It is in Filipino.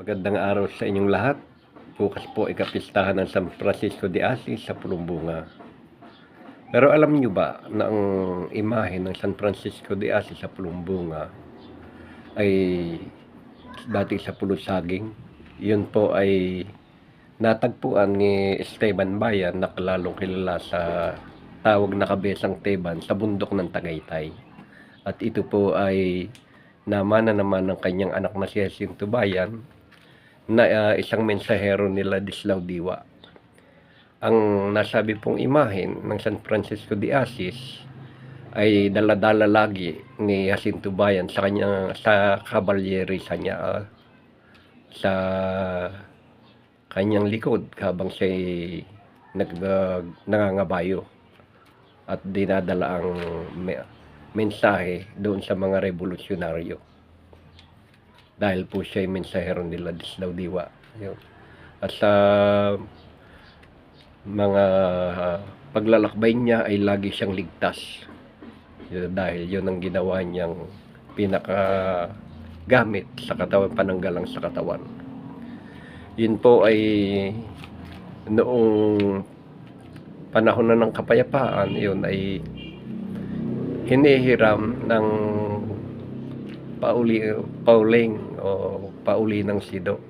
Magandang araw sa inyong lahat. Bukas po ay kapistahan ng San Francisco de Assis sa Pulumbunga. Pero alam niyo ba na ang imahe ng San Francisco de Assis sa Pulumbunga ay dati sa Pulusaging? Yun po ay natagpuan ni Esteban Bayan na kalalong kilala sa tawag na kabesang Teban sa bundok ng Tagaytay. At ito po ay namana naman ng kanyang anak na si Jacinto Bayan na ah, isang mensahero nila Dislaw Diwa. Ang nasabi pong imahen ng San Francisco de Assis ay daladala lagi ni Jacinto Bayan sa kanyang sa kabalyeri sa niya ah, sa kanyang likod habang siya nag, ah, nangangabayo at dinadala ang me- mensahe doon sa mga revolusyonaryo dahil po siya ay mensahero nila Dislaw Diwa. Yun. At sa mga paglalakbay niya ay lagi siyang ligtas. Yun, dahil yun ang ginawa niyang pinaka gamit sa katawan, pananggalang sa katawan. Yun po ay noong panahon na ng kapayapaan, yun ay hinihiram ng pauli, pauling o pauli ng sido